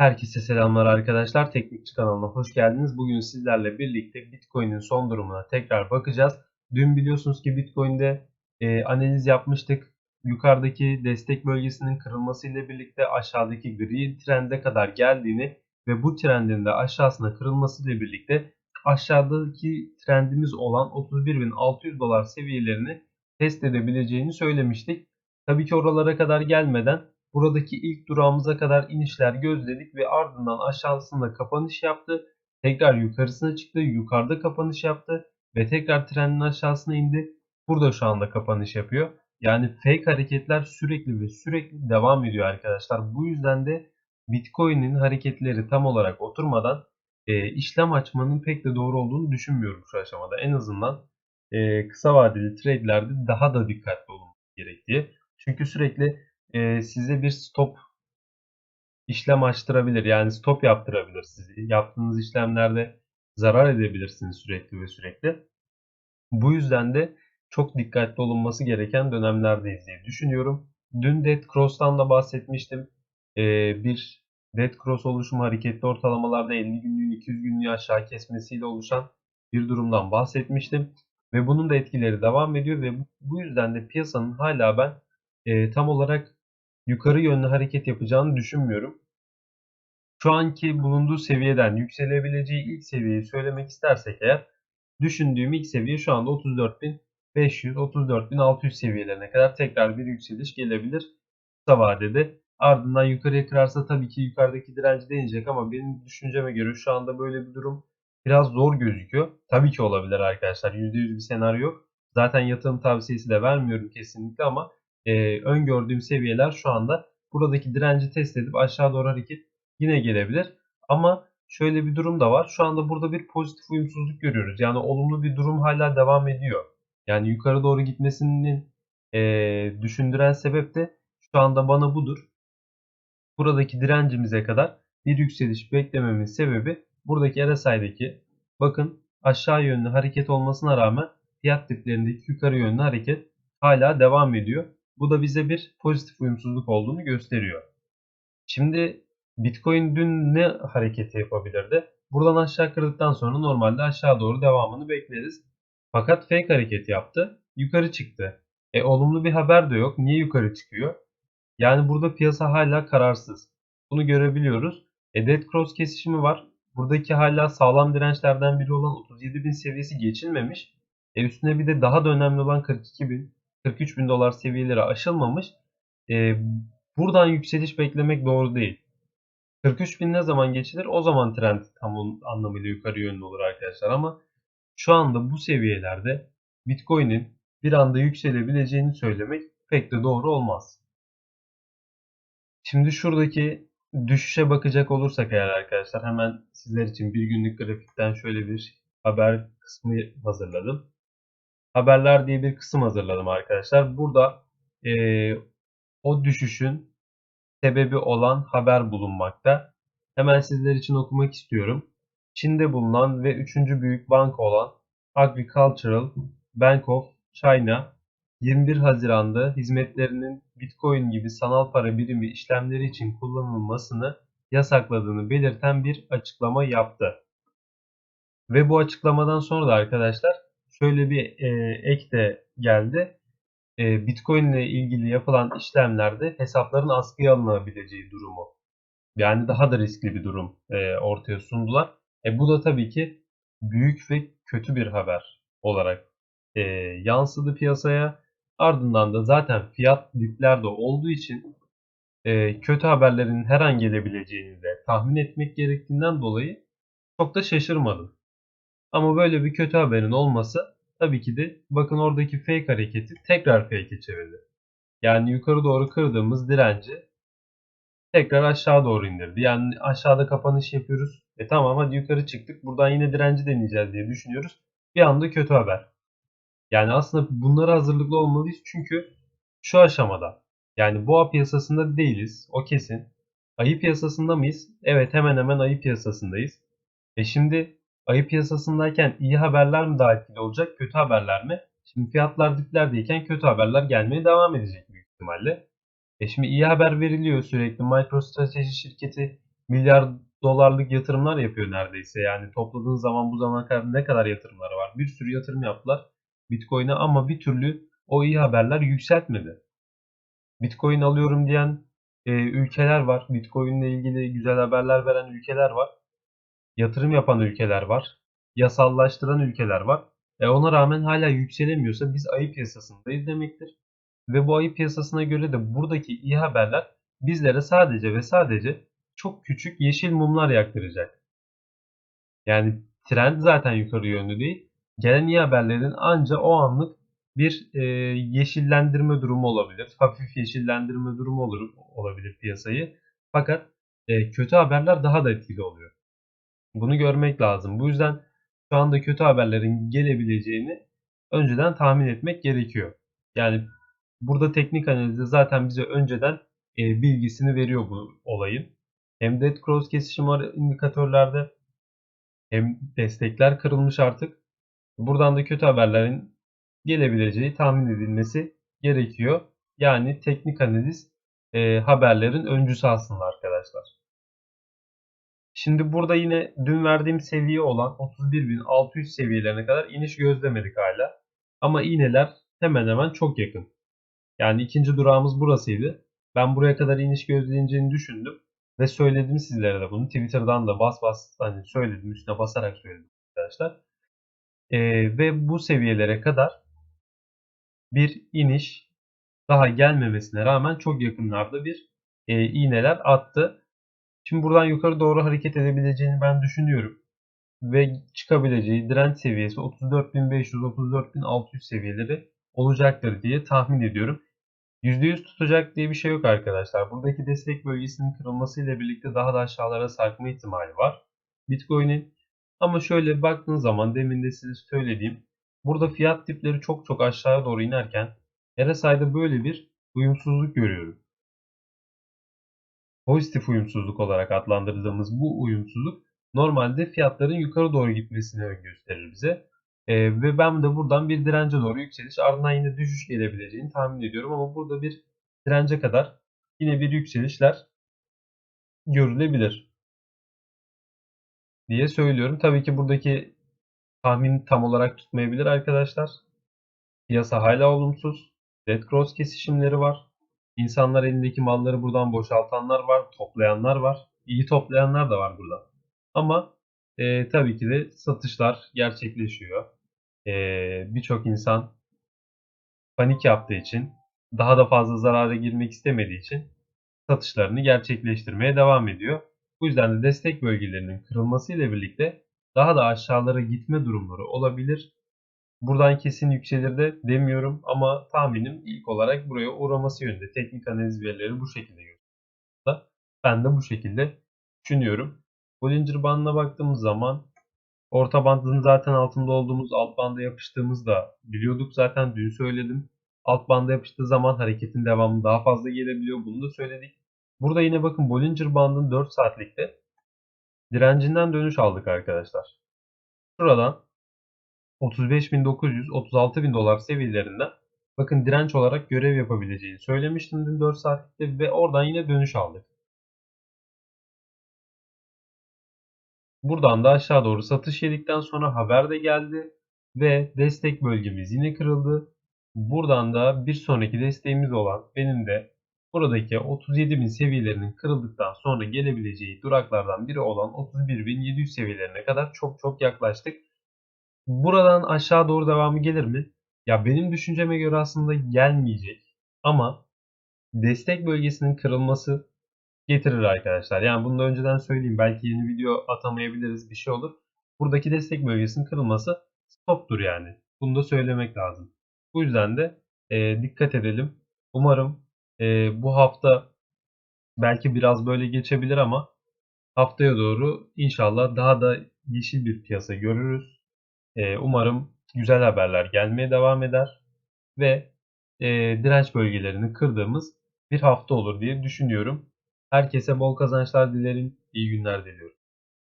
Herkese selamlar arkadaşlar. Teknikçi kanalına hoş geldiniz. Bugün sizlerle birlikte Bitcoin'in son durumuna tekrar bakacağız. Dün biliyorsunuz ki Bitcoin'de e, analiz yapmıştık. Yukarıdaki destek bölgesinin kırılmasıyla birlikte aşağıdaki gri trende kadar geldiğini ve bu trendin de aşağısına kırılmasıyla birlikte aşağıdaki trendimiz olan 31.600 dolar seviyelerini test edebileceğini söylemiştik. Tabii ki oralara kadar gelmeden buradaki ilk durağımıza kadar inişler gözledik ve ardından aşağısında kapanış yaptı. Tekrar yukarısına çıktı. Yukarıda kapanış yaptı ve tekrar trendin aşağısına indi. Burada şu anda kapanış yapıyor. Yani fake hareketler sürekli ve sürekli devam ediyor arkadaşlar. Bu yüzden de Bitcoin'in hareketleri tam olarak oturmadan e, işlem açmanın pek de doğru olduğunu düşünmüyorum şu aşamada. En azından e, kısa vadeli trade'lerde daha da dikkatli olunması gerektiği. Çünkü sürekli e, size bir stop işlem açtırabilir. Yani stop yaptırabilir sizi. Yaptığınız işlemlerde zarar edebilirsiniz sürekli ve sürekli. Bu yüzden de çok dikkatli olunması gereken dönemlerdeyiz diye düşünüyorum. Dün Dead Cross'tan da bahsetmiştim. Ee, bir Dead Cross oluşumu hareketli ortalamalarda 50 günlüğün 200 günlüğü aşağı kesmesiyle oluşan bir durumdan bahsetmiştim. Ve bunun da etkileri devam ediyor ve bu yüzden de piyasanın hala ben e, tam olarak yukarı yönlü hareket yapacağını düşünmüyorum. Şu anki bulunduğu seviyeden yükselebileceği ilk seviyeyi söylemek istersek eğer düşündüğüm ilk seviye şu anda 34.500 34.600 seviyelerine kadar tekrar bir yükseliş gelebilir kısa vadede. Ardından yukarıya kırarsa tabii ki yukarıdaki direnci deneyecek ama benim düşünceme göre şu anda böyle bir durum biraz zor gözüküyor. Tabii ki olabilir arkadaşlar. %100 bir senaryo yok. Zaten yatırım tavsiyesi de vermiyorum kesinlikle ama e, öngördüğüm seviyeler şu anda buradaki direnci test edip aşağı doğru hareket yine gelebilir. Ama şöyle bir durum da var. Şu anda burada bir pozitif uyumsuzluk görüyoruz. Yani olumlu bir durum hala devam ediyor. Yani yukarı doğru gitmesinin e, düşündüren sebep de şu anda bana budur. Buradaki direncimize kadar bir yükseliş beklememin sebebi buradaki RSI'deki bakın aşağı yönlü hareket olmasına rağmen fiyat diplerindeki yukarı yönlü hareket hala devam ediyor. Bu da bize bir pozitif uyumsuzluk olduğunu gösteriyor. Şimdi Bitcoin dün ne hareketi yapabilirdi? Buradan aşağı kırdıktan sonra normalde aşağı doğru devamını bekleriz. Fakat fake hareket yaptı. Yukarı çıktı. E olumlu bir haber de yok. Niye yukarı çıkıyor? Yani burada piyasa hala kararsız. Bunu görebiliyoruz. E Dead Cross kesişimi var. Buradaki hala sağlam dirençlerden biri olan 37.000 seviyesi geçilmemiş. E üstüne bir de daha da önemli olan 42.000 43 bin dolar seviyeleri aşılmamış. E, buradan yükseliş beklemek doğru değil. 43 bin ne zaman geçilir? O zaman trend tam anlamıyla yukarı yönlü olur arkadaşlar ama şu anda bu seviyelerde Bitcoin'in bir anda yükselebileceğini söylemek pek de doğru olmaz. Şimdi şuradaki düşüşe bakacak olursak eğer arkadaşlar hemen sizler için bir günlük grafikten şöyle bir haber kısmı hazırladım haberler diye bir kısım hazırladım arkadaşlar. Burada e, o düşüşün sebebi olan haber bulunmakta. Hemen sizler için okumak istiyorum. Çin'de bulunan ve 3. büyük banka olan Agricultural Bank of China 21 Haziran'da hizmetlerinin Bitcoin gibi sanal para birimi işlemleri için kullanılmasını yasakladığını belirten bir açıklama yaptı. Ve bu açıklamadan sonra da arkadaşlar şöyle bir e, ek de geldi. E, Bitcoin ile ilgili yapılan işlemlerde hesapların askıya alınabileceği durumu. Yani daha da riskli bir durum e, ortaya sundular. E, bu da tabii ki büyük ve kötü bir haber olarak e, yansıdı piyasaya. Ardından da zaten fiyat diplerde olduğu için e, kötü haberlerin her an gelebileceğini de tahmin etmek gerektiğinden dolayı çok da şaşırmadım. Ama böyle bir kötü haberin olması tabii ki de bakın oradaki fake hareketi tekrar fake'e çevirdi. Yani yukarı doğru kırdığımız direnci tekrar aşağı doğru indirdi. Yani aşağıda kapanış yapıyoruz. E tamam hadi yukarı çıktık. Buradan yine direnci deneyeceğiz diye düşünüyoruz. Bir anda kötü haber. Yani aslında bunlara hazırlıklı olmalıyız. Çünkü şu aşamada yani boğa piyasasında değiliz. O kesin. Ayı piyasasında mıyız? Evet hemen hemen ayı piyasasındayız. E şimdi ayı piyasasındayken iyi haberler mi daha etkili olacak, kötü haberler mi? Şimdi fiyatlar diplerdeyken kötü haberler gelmeye devam edecek büyük ihtimalle. E şimdi iyi haber veriliyor sürekli. MicroStrateji şirketi milyar dolarlık yatırımlar yapıyor neredeyse. Yani topladığın zaman bu zamana kadar ne kadar yatırımları var? Bir sürü yatırım yaptılar Bitcoin'e ama bir türlü o iyi haberler yükseltmedi. Bitcoin alıyorum diyen e, ülkeler var. Bitcoin ile ilgili güzel haberler veren ülkeler var. Yatırım yapan ülkeler var. Yasallaştıran ülkeler var. E ona rağmen hala yükselemiyorsa biz ayı piyasasındayız demektir. Ve bu ayı piyasasına göre de buradaki iyi haberler bizlere sadece ve sadece çok küçük yeşil mumlar yaktıracak. Yani trend zaten yukarı yönlü değil. Gelen iyi haberlerin anca o anlık bir e, yeşillendirme durumu olabilir. Hafif yeşillendirme durumu olur, olabilir piyasayı. Fakat e, kötü haberler daha da etkili oluyor. Bunu görmek lazım. Bu yüzden şu anda kötü haberlerin gelebileceğini önceden tahmin etmek gerekiyor. Yani burada teknik analizde zaten bize önceden e, bilgisini veriyor bu olayın. Hem dead cross kesişim var indikatörlerde hem destekler kırılmış artık. Buradan da kötü haberlerin gelebileceği tahmin edilmesi gerekiyor. Yani teknik analiz e, haberlerin öncüsü aslında arkadaşlar. Şimdi burada yine dün verdiğim seviye olan 31.600 seviyelerine kadar iniş gözlemedik hala. Ama iğneler hemen hemen çok yakın. Yani ikinci durağımız burasıydı. Ben buraya kadar iniş gözleyeceğini düşündüm. Ve söyledim sizlere de bunu. Twitter'dan da bas bas hani söyledim. Üstüne basarak söyledim arkadaşlar. Ee, ve bu seviyelere kadar bir iniş daha gelmemesine rağmen çok yakınlarda bir e, iğneler attı. Şimdi buradan yukarı doğru hareket edebileceğini ben düşünüyorum. Ve çıkabileceği direnç seviyesi 34.500-34.600 seviyeleri olacaktır diye tahmin ediyorum. %100 tutacak diye bir şey yok arkadaşlar. Buradaki destek bölgesinin kırılmasıyla birlikte daha da aşağılara sarkma ihtimali var. Bitcoin'in ama şöyle baktığınız zaman demin de size söylediğim burada fiyat tipleri çok çok aşağıya doğru inerken RSI'de böyle bir uyumsuzluk görüyorum. Pozitif uyumsuzluk olarak adlandırdığımız bu uyumsuzluk normalde fiyatların yukarı doğru gitmesini gösterir bize. E, ve ben de buradan bir dirence doğru yükseliş ardından yine düşüş gelebileceğini tahmin ediyorum. Ama burada bir dirence kadar yine bir yükselişler görülebilir diye söylüyorum. Tabii ki buradaki tahmin tam olarak tutmayabilir arkadaşlar. Piyasa hala olumsuz. Dead cross kesişimleri var. İnsanlar elindeki malları buradan boşaltanlar var, toplayanlar var. İyi toplayanlar da var burada. Ama e, tabii ki de satışlar gerçekleşiyor. E, Birçok insan panik yaptığı için, daha da fazla zarara girmek istemediği için satışlarını gerçekleştirmeye devam ediyor. Bu yüzden de destek bölgelerinin kırılması ile birlikte daha da aşağılara gitme durumları olabilir. Buradan kesin yükselir de demiyorum ama tahminim ilk olarak buraya uğraması yönünde. Teknik analiz verileri bu şekilde gösteriyor. Ben de bu şekilde düşünüyorum. Bollinger bandına baktığımız zaman orta bandın zaten altında olduğumuz alt banda yapıştığımız da biliyorduk zaten dün söyledim. Alt banda yapıştığı zaman hareketin devamı daha fazla gelebiliyor. Bunu da söyledik. Burada yine bakın Bollinger bandın 4 saatlikte direncinden dönüş aldık arkadaşlar. Şuradan 35.900 36.000 dolar seviyelerinden bakın direnç olarak görev yapabileceğini söylemiştim dün 4 saatlikte ve oradan yine dönüş aldık. Buradan da aşağı doğru satış yedikten sonra haber de geldi ve destek bölgemiz yine kırıldı. Buradan da bir sonraki desteğimiz olan benim de buradaki 37.000 seviyelerinin kırıldıktan sonra gelebileceği duraklardan biri olan 31.700 seviyelerine kadar çok çok yaklaştık. Buradan aşağı doğru devamı gelir mi? Ya benim düşünceme göre aslında gelmeyecek ama destek bölgesinin kırılması getirir arkadaşlar. Yani bunu da önceden söyleyeyim. Belki yeni video atamayabiliriz bir şey olur. Buradaki destek bölgesinin kırılması stoptur yani. Bunu da söylemek lazım. Bu yüzden de e, dikkat edelim. Umarım e, bu hafta belki biraz böyle geçebilir ama haftaya doğru inşallah daha da yeşil bir piyasa görürüz. Umarım güzel haberler gelmeye devam eder ve direnç bölgelerini kırdığımız bir hafta olur diye düşünüyorum. Herkese bol kazançlar dilerim. İyi günler diliyorum.